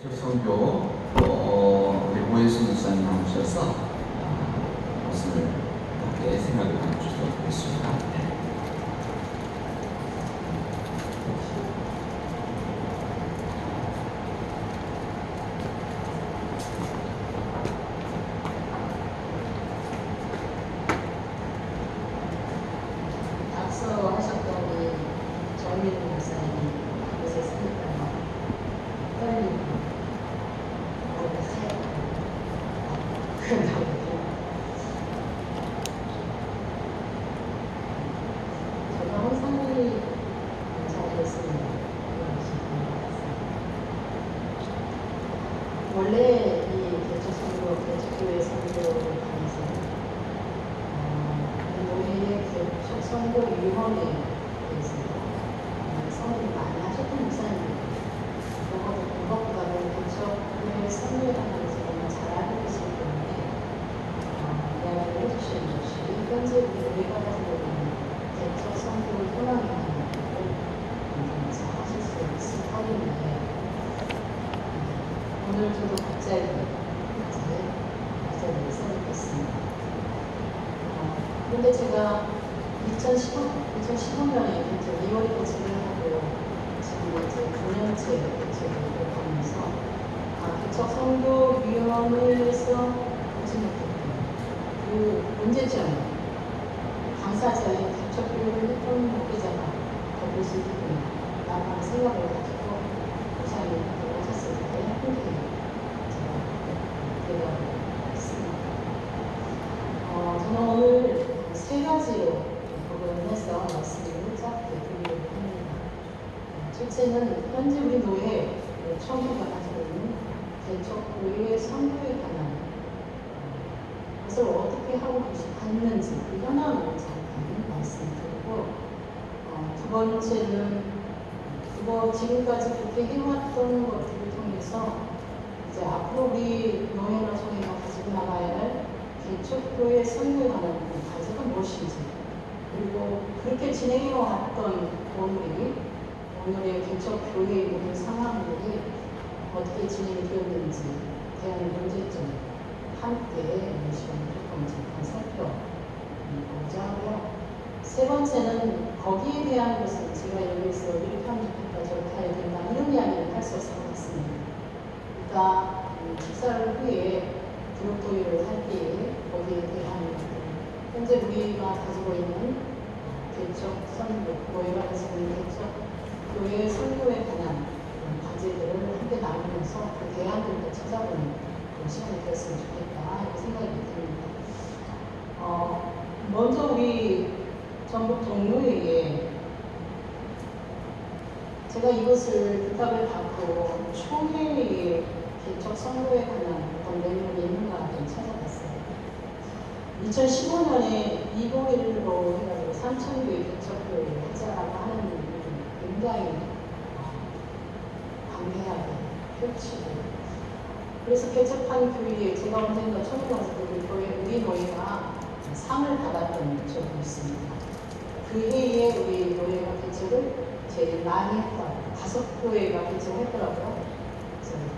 성교 어, 우리 오해수 목사님 나오셔서 어, 말씀을 함께 생각을 나눠주도록 하겠습니다. 네. 앞서 하셨던 이 정민우 목사님 요새 쓰니까 떨리고 뭔가 하얗고 그런다고 항상 이 자리였습니다. 원래 이 개척선교, 개척교회 선교를 통해서 노예의 개척 선교 위원회에 대해서 성의를 많이 하셨던 목사님입니다. 그거보다 그것보다는 개척교회 선교에 관해서 정말 잘 알고 계시기 때문에 어, 이야기를 해주시는 것이 현재 우리 교회가 가지고 있는 개척 선교를 희망하는 것을 잘 하실 수 있을 터인데 오늘 저도 갑자기 갑자기 갑자기 생각했습니다. 어, 근데 제가 2015, 2015년에 이제 2월에 개척을 하고 지금 이제 9년째 개척을 하면서 아, 개척 선교위원회에서 보지 못했던 그 문제점 당사자의 개척 교육을 했던 목회자가 더볼 수 있겠구나 라는 생각을 가지고 목사님 오셨을 때 함께 제가 대화를 했습니다. 오늘 세 가지로 부분해서 말씀을 짧게 드리려고 합니다. 어, 첫째는 현재 우리 노예 청구가 가지고 있는 개척교회의 선교에 관한 어, 것을 어떻게 하고 계시는지 그 현황을 잠깐 말씀드리고 어, 두 번째는 그거 지금까지 그렇게 해왔던 것들을 통해서 이제 앞으로 우리 노예나 성회가 가지고 나가야 할 선교에 관한 과제가 무엇인지 그리고 그렇게 진행해 왔던 오늘이 오늘의 개척교회의 모든 상황들이 어떻게 진행이 되었는지 대한 문제점 함께 오늘 시간에 조금 잠깐 살펴보자 하고요. 세 번째는 거기에 대한 것은 제가 여기서 이렇게 하면 좋겠다 저렇게 해야 된다 이런 이야기를 할 수 없을 것 같습니다. 그러니까 음, 식사를 후에 할 때에 거기에 것들, 현재 우리가 가지고 있는 개척 선교, 교회가 가지고 있는 개척 교회의 선교에 관한 과제들을 함께 나누면서 그 대안들도 찾아보는 그런 시간이 되었으면 좋겠다 이렇게 생각이 듭니다. 어, 먼저 우리 전북 동료회에 제가 이것을 부탁을 받고 총회의 개척 선거에 관한 내용이 있는가 좀 찾아봤어요. 2015년에 201로 해가지고 삼천교회 개척교회를 하자라고 하는 일이 굉장히 방해하게 펼치고 그래서 개척한 교회에 제가 언젠가 처음 때 우리 교회 우리 노예가 상을 받았던 적이 있습니다. 그 해에 우리 노예가 개척을 제일 많이 했다. 다섯 교회가 개척했더라고요.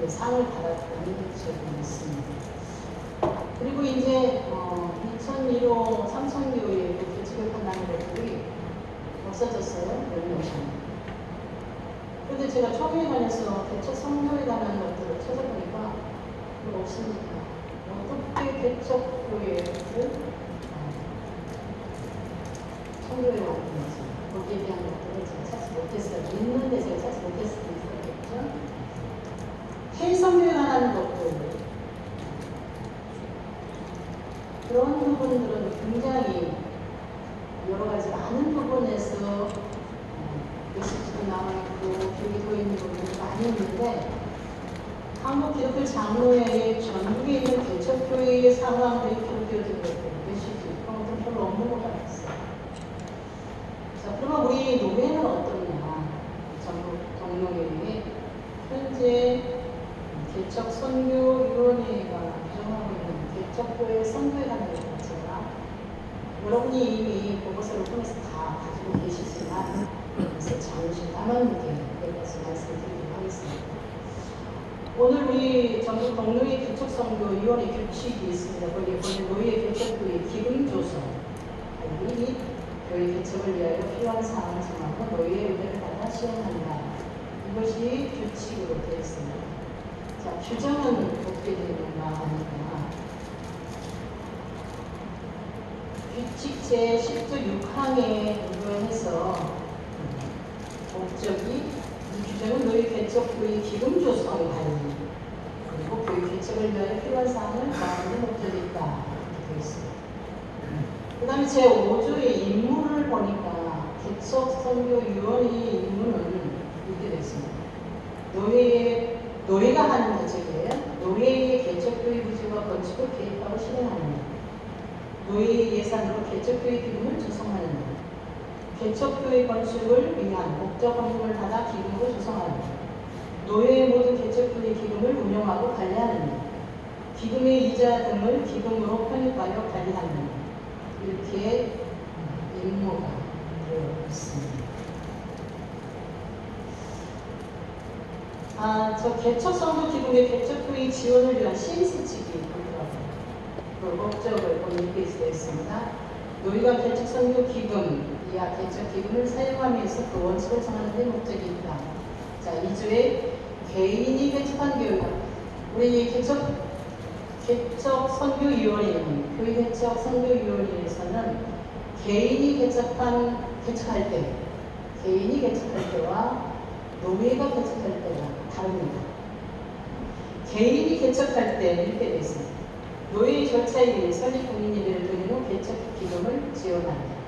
그 상을 받았던 적이 있습니다. 그리고 이제 어, 2001호 삼성교회 개척을 한다는 것들이 없어졌어요. 몇 년씩. 그런데 제가 개척 성교에 관한 것들을 찾아보니까 그거 없습니다. 어떻게 개척 교회를 성교에 왔는지 거기에 대한 것들을 제가 찾지 못했어요. 있는데 제가 찾지 못했을 수 있었겠죠. 해성교에 관한 것들 부분들은 굉장히 여러 가지 많은 부분에서 메시지도 남아있고 교리도 있는 부분이 많이 있는데 한국 기독교 장로회의 전국에 있는 개척교회의 상황들이 기록되어진 것들 메시지 그런 것들은 별로 없는 것 같았어요. 자 그러면 우리 노회는 어떠냐? 전국 동료회의 현재 개척 선교위원회가 규정하고 있는 개척교회 관한 자체가 여러분이 이미 그것을 통해서 다 가지고 계시지만 그래서 잠시 남았는데 몇 가지 말씀드리도록 하겠습니다. 오늘 우리 전국 동료회 개척선교위원회 규칙이 있습니다. 거기에 보면 노예 개척교회 기금 조성, 및 교회 개척을 위하여 필요한 사항을 정하고 노예 의뢰를 받아 시행한다. 이것이 규칙으로 되어 있습니다. 자, 규정은 어떻게 되는가 하니까 규칙 제10조 6항에 의거해서 목적이 이 규정은 노예 개척교회 기금 조성 관리 그리고 교회 개척을 위하여 필요한 사항을 데 목적이 있다 이렇게 되어 있습니다. 그 다음에 제5조의 임무를 보니까 개척 선교 위원회의 임무는 이렇게 되어 있습니다. 노예의, 노예가 하는 개척이에요. 노예의 개척교회 부지와 건축을 계획하고 것. 노예의 예산으로 개척교회 기금을 조성하는 것. 개척교회 건축을 위한 목적 헌금을 받아 기금으로 조성하는 것. 노예의 모든 개척교회 기금을 운영하고 관리하는 것. 기금의 이자 등을 기금으로 편입하여 관리하는 것. 이렇게 임무가 되어 있습니다. 아, 저 개척선도 기금의 개척교회 지원을 위한 있더라고요. 그 목적을 이렇게 되어 있습니다. 노예가 개척선교 기금, 이하 개척 기금을 사용하면서 그 원칙을 정하는 데 목적이 있다. 자, 2조에 개인이 개척한 교회가 우리 개척 개척 선교위원회는 교회 개척 선교위원회에서는 개인이 개척한 개척할 때 개인이 개척할 때와 노예가 개척할 때가 다릅니다. 개인이 개척할 때 이렇게 되어 있습니다. 노예 절차에 의해 설립 국민 예배를 드린 후 개척 기금을 지원한다.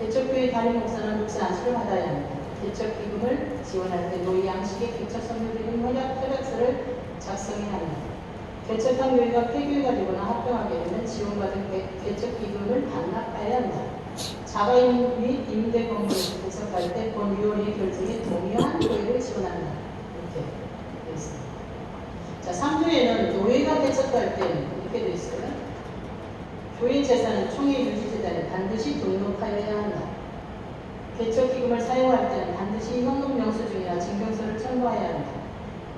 개척교회 담임 목사는 목사 안수를 받아야 합니다. 개척 기금을 지원할 때 노예 양식의 개척 선교기금 협약 협약서를 작성해야 합니다. 개척한 교회가 폐교회가 되거나 합병하게 되면 지원받은 개- 개척 기금을 반납해야 한다. 자가임 및 임대 건물을 개척할 때 본위원회 결정에 동의한 교회를 지원한다. 이렇게 되어 있습니다. 자, 3조에는 노예가 개척할 때는 이렇게 되어 있어요. 교인 재산은 총회 유지재단에 반드시 등록하여야 한다. 개척 기금을 사용할 때는 반드시 현금 영수증이나 증명서를 첨부해야 한다.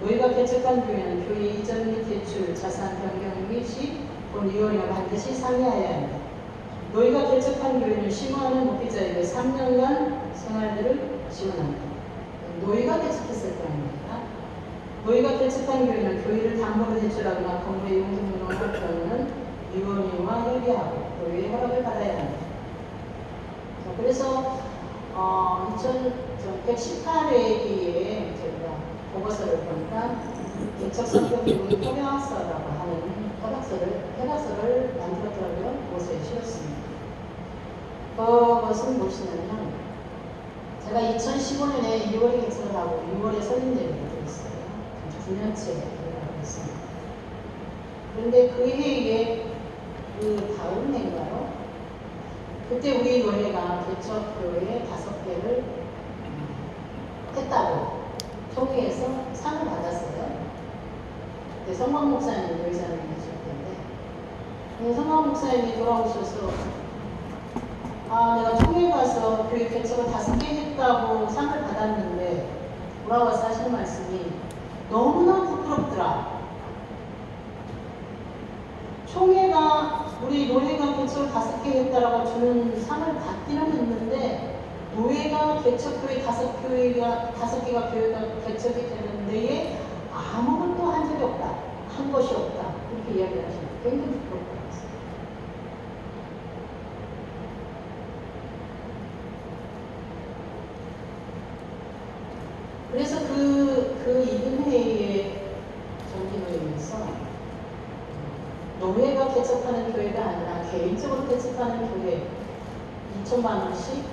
노예가 개척한 교회는 교회 이전 및 대출, 자산 변경 및이 본위원회가 반드시 상의하여야 한다. 노예가 개척한 교회는 심화하는 목회자에게 3년간 생활비를 지원한다. 노예가 개척했을 거입니다. 노예가 개척한 교회는 교회를 담보로 대출하거나 건물의 용도 등록을 할 경우는 위원회와 협의하고 교회의 허락을 받아야. 자, 그래서 어, 2118회기에 저희가 보고서를 보니까 개척성격기금 협약서라고 하는 협약서를 협약서를 만들었더라고요. 보고서에 실었습니다. 그것은 무엇이냐면 제가 2015년에 2월에 개척을 하고 6월에 설립되게 되어 있어요. 9년째 일하고 있습니다. 그런데 그 해에 그 다음 해인가요? 그때 우리 노예가 개척교회 다섯 개를 했다고 총회에서 상을 받았어요. 그때 성광 목사님 노예사님이 계실 텐데 그 성광 목사님이 돌아오셔서 아 내가 총회 가서 교회 개척을 다섯 개 했다고 상을 받았는데 돌아와서 하시는 말씀이 너무나 부끄럽더라. 총회가 우리 노예가 개척을 다섯 개 했다라고 주는 상을 받기는 했는데 노예가 개척교회 다섯 교회가 다섯 개가 교회가 개척이 되는 데에 아무것도 한 적이 없다, 한 것이 없다. 이렇게 이야기를 하시는 굉장히 부끄럽고 했어요. 그래서 그, 그 이근회의 정기노회에서 노회가 개척하는 아니라 개인적으로 개척하는 교회 2천만 원씩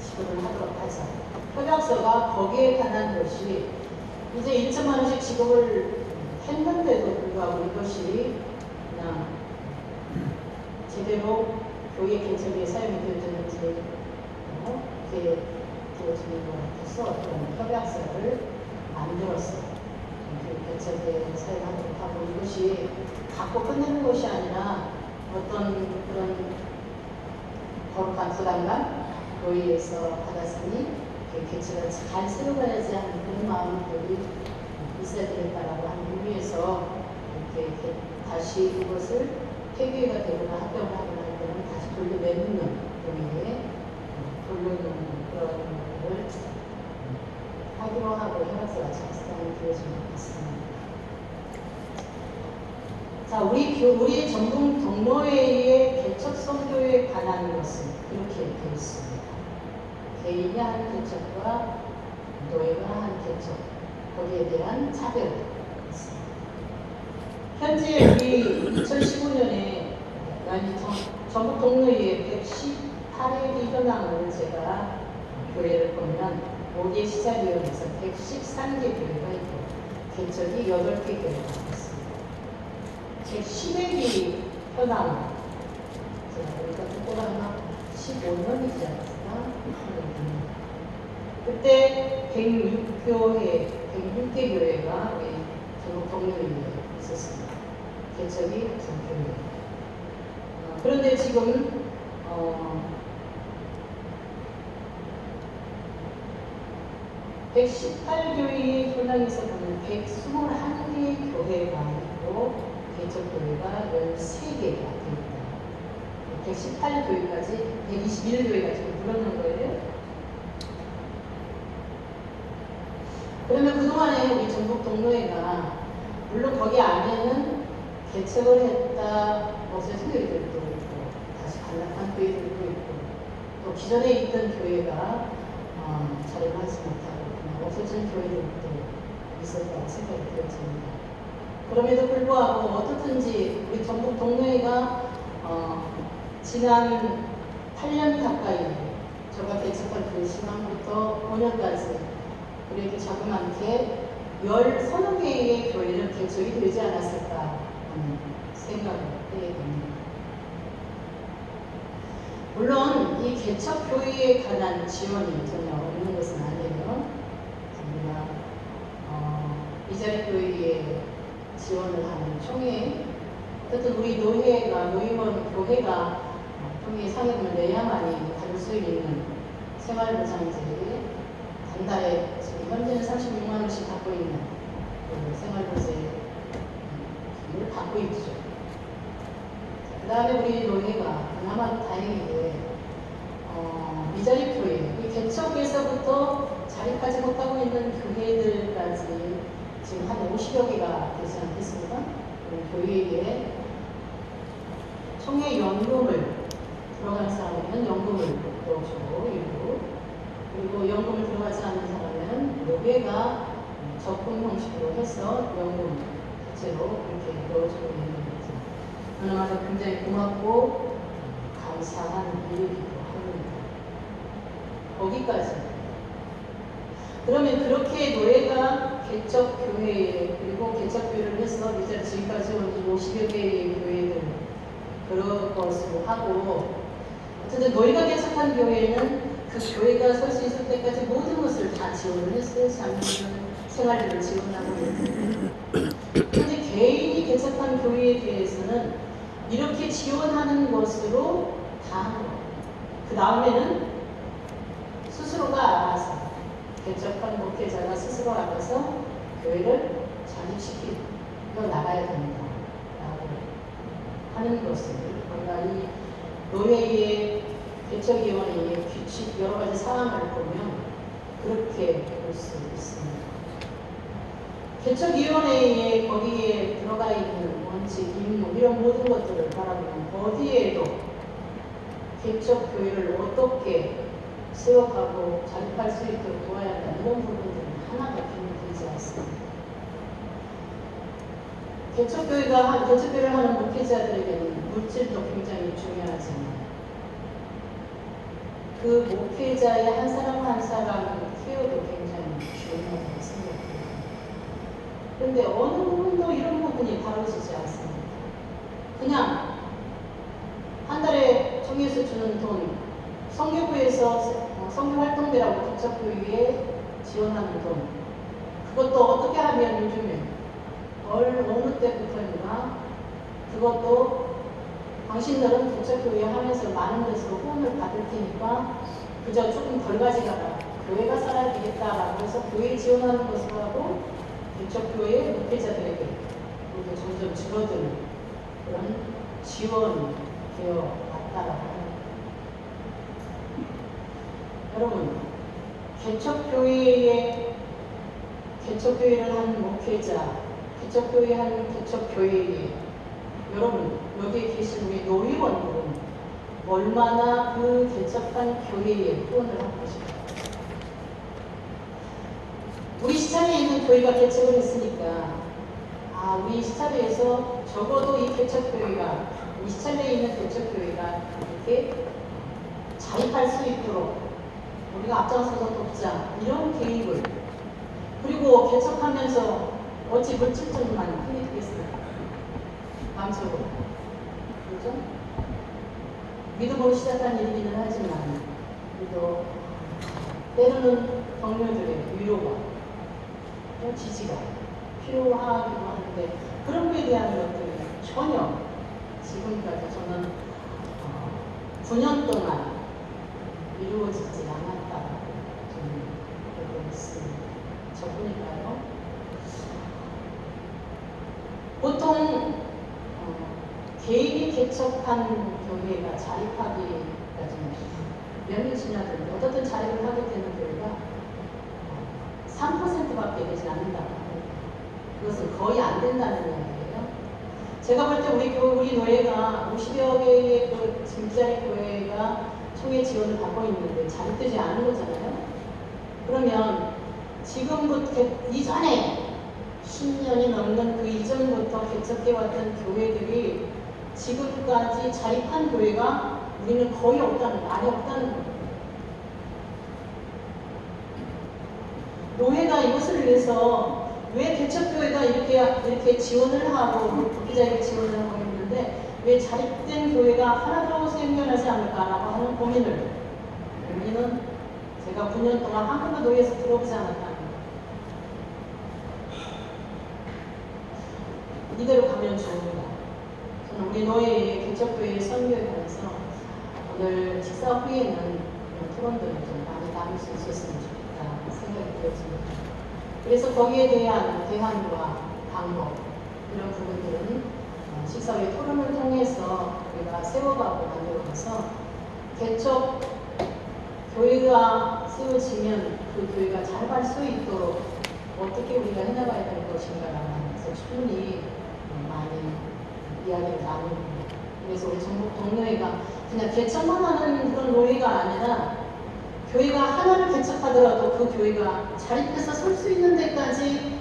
지급을 하도록 하자. 협약서가 거기에 관한 것이 이제 1천만 원씩 지급을 했는데도 불구하고 이것이 그냥 제대로 교회 개척에 사용이 되었는지 어, 이렇게 되어지는 것 같아서 그런 협약서를 만들었어요. 그 개척에 사용하도록 하고 이것이 갖고 끝내는 것이 아니라 어떤 그런 거룩한 부담감 교회에서 받았으니 그 개척을 잘 세워가야지 하는 그런 마음들이 있어야 되겠다라고 하는 의미에서 이렇게, 이렇게 다시 그것을 폐기가 되거나 합병을 하거나 할 때는 다시 돌려 내놓는 의미의 어, 돌려놓는 그런 걸 하기로 하고 협약서가 작성이 되어진 것 같습니다. 자, 우리 교, 우리 전북 동로회의 개척 선교에 관한 것은 이렇게 되어 있습니다. 개인이 한 개척과 노예가 한 개척, 거기에 대한 차별. 현재 우리 2015년에 아니 전- 전북 동로회의 118회 현황을 제가 교회를 보면 5개 시작위원회에서 113개 교회가 있고 개척이 8개 교회가 있습니다. 제 10회기 현황 제가 그때가 아마 15년이지 않았나? 그때 106교회, 106개 교회가 전국 동료회에 있었습니다. 개척이 전교회. 어, 그런데 지금 어, 118교회의 현황에서 보면 121개의 교회가 있고 개척 교회가 13개가 됩니다. 118교회까지 121교회가 지금 불러놓은 거예요. 그러면 그동안에 우리 전북 동로회가 물론 거기 안에는 개척을 했다 없어진 교회들도 있고 다시 반납한 교회들도 있고 또 기존에 있던 교회가 어, 자리를 하지 못하고 그냥 없어진 교회들도 있었다고 생각이 되어집니다. 그럼에도 불구하고 어떻든지 우리 전북 동로회가 어, 지난 8년 가까이 저가 개척한 그 시간부터 5년까지 우리에게 자그맣게 열 서너 개의 교회는 개척이 되지 않았을까 하는 생각을 해야 됩니다. 물론 이 개척 교회에 관한 지원이 전혀 없는 것은 아니에요. 우리가 어, 이자리 교회에 지원을 하는 총회 어쨌든 우리 노회가 노임원 교회가 어, 통해 상임을 내야만이 받을 수 있는 생활보장제에 한 달에 지금 현재는 36만 원씩 받고 있는 그 생활보세 을 받고 있죠. 그 다음에 우리 노회가 그나마 다행히게 어, 미자립 교회, 이 개척에서부터 자립하지 못하고 있는 교회들까지 지금 한 50여 개가 되지 않겠습니까? 우리 교회에 총회 연금을 들어가는 사람에는 연금을 넣어주고 일부 그리고 연금을 들어가지 않는 사람에는 노회가 적금 형식으로 해서 연금 자체로 이렇게 넣어주고 있는 거죠. 그나마도 굉장히 고맙고 감사한 일이기도 합니다. 거기까지. 그러면 그렇게 노예가 개척 교회에 그리고 개척 교회를 해서 이제 지금까지 온 50여 개의 교회들 그런 것으로 하고 어쨌든 노예가 개척한 교회는 그 교회가 설 수 있을 때까지 모든 것을 다 지원을 했어요. 장애인 생활비를 지원하고 그런데 개인이 개척한 교회에 대해서는 이렇게 지원하는 것으로 다 하는 거예요. 그 다음에는 스스로가 알아서 개척한 목회자가 스스로 알아서 교회를 자립시키고 나가야 된다. 라고 하는 것을 우리가 이 노예의 개척위원회의 규칙 여러 가지 사항을 보면 그렇게 볼 수 있습니다. 개척위원회에 거기에 들어가 있는 원칙, 임무 이런 모든 것들을 바라보면 어디에도 개척교회를 어떻게 세워가고 자립할 수 있도록 도와야 한다 이런 부분들은 하나가 비밀되지 않습니다. 개척교회가 한 개척교회를 하는 목회자들에게는 물질도 굉장히 중요하잖아요. 그 목회자의 한 사람 한 사람 케어도 굉장히 중요하다고 생각해요. 그런데 어느 부분도 이런 부분이 다루어지지 않습니다. 그냥 한 달에 총회에서 주는 돈, 성교부에서 성교 활동비라고 개척교회에 지원하는 돈, 그것도 어떻게 하면 요즘에 어느, 어느 때부터인가? 그것도 당신들은 개척교회 하면서 많은 데서 후원을 받을 테니까 그저 조금 덜 가지다가 교회가 살아야 되겠다라고 해서 교회 지원하는 것을 하고 개척교회 목회자들에게 그리고 점점 줄어드는 그런 지원이 되어 왔다라고 합니다. 여러분, 개척교회의 개척교회를 하는 목회자, 개척교회 하는 개척교회에 여러분 여기에 계신 우리 노회원들은 얼마나 그 개척한 교회에 후원을 하고 계실까요? 우리 시차에 있는 교회가 개척을 했으니까 아 우리 시차에서 적어도 이 개척교회가 이 시차에 있는 개척교회가 이렇게 자립할 수 있도록 우리가 앞장서서 돕자 이런 계획을 그리고 개척하면서 어찌 물질적으로만 힘이 되겠습니까? 마음속으로 그렇죠? 믿음으로 시작한 일이기는 하지만 그래도 때로는 동료들의 위로가 또 지지가 필요하기도 하는데 그런 거에 대한 것들이 전혀 지금까지 저는 어, 9년 동안 이루어지지 않았다고 저는 보고 있습니다. 저뿐일까요? 보통 어, 개인이 개척한 교회가 자립하기까지는 몇년 지나든지 어떻든 자립을 하게 되는 교회가 어, 3%밖에 되지 않는다고. 그것은 거의 안 된다는 이야기예요. 제가 볼 때 우리 교 우리 노예가 50여 개의 그 진짜의 교회가 총회 지원을 받고 있는데 자립되지 않은 거잖아요. 그러면 지금부터 이전에 10년이 넘는 그 이전부터 개척해왔던 교회들이 지금까지 자립한 교회가 우리는 거의 없다는, 아예 없다는 거예요. 노회가 이것을 위해서 왜 개척교회가 이렇게, 이렇게 지원을 하고, 목회자에게 지원을 하고 있는데, 왜 자립된 교회가 하나도 생겨나지 않을까라고 하는 고민을, 여기는 제가 9년 동안 한 번도 노예에서 들어오지 않았다는 거예요. 이대로 가면 좋습니다. 저는 우리 노예의 개척교회 선교에 관해서 오늘 식사 후에는 토론들을 좀 많이 나눌 수 있었으면 좋겠다 생각이 되어집니다. 그래서 거기에 대한 대안과 방법 이런 부분들은 어, 식사 후에 토론을 통해서 우리가 세워가고 만들어가서 개척 교회가 세워지면 그 교회가 잘 갈 수 있도록 어떻게 우리가 해나가야 될 것인가라는 것을 충분히 이야기를 나눕니다. 그래서 우리 전국 동료회가 그냥 개척만 하는 그런 노예가 아니라 교회가 하나를 개척하더라도 그 교회가 자립해서 설 수 있는 데까지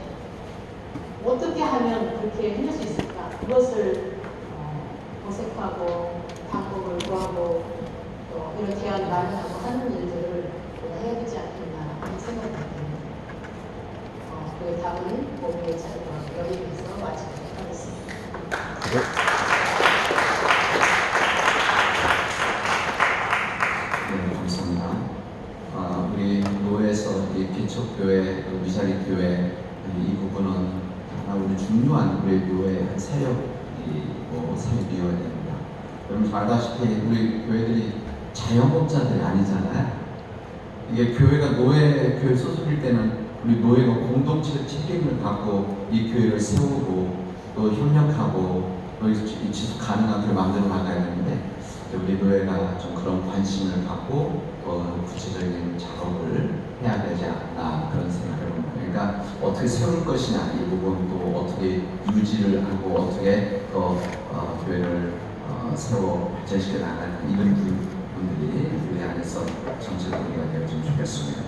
어떻게 하면 그렇게 해낼 수 있을까? 그것을 어, 모색하고 방법을 구하고 또 이런 대안을 마련하고 하는 일들을 해야 되지 않겠나 하는 생각이 듭니다. 어, 그 답은 목요일 자리와 여기에서 마치도록 하겠습니다. 네, 감사합니다. 아, 우리 노회에서 이 개척교회, 또 미사리교회 이 부분은 하나 우리 중요한 우리 교회의 한 세력이 뭐 세력이어야 됩니다. 여러분 잘 알다시피 우리 교회들이 자영업자들이 아니잖아요. 이게 교회가 노예 교회 소속일 때는 우리 노예가 공동체 책임을 갖고 이 교회를 세우고 또 협력하고 또이 지속 가능하게 만들어 나가야 되는데 우리 노예가 좀 그런 관심을 갖고 어, 구체적인 작업을 해야 되지 않나 그런 생각을 합니다. 그러니까 어떻게 세울 것이냐 이 부분도 어떻게 유지를 하고 어떻게 또 어, 교회를 어, 세워 발전시켜 나갈 이런 부- 분들이 우리 안에서 전체적으로 되어주면 좋겠습니다.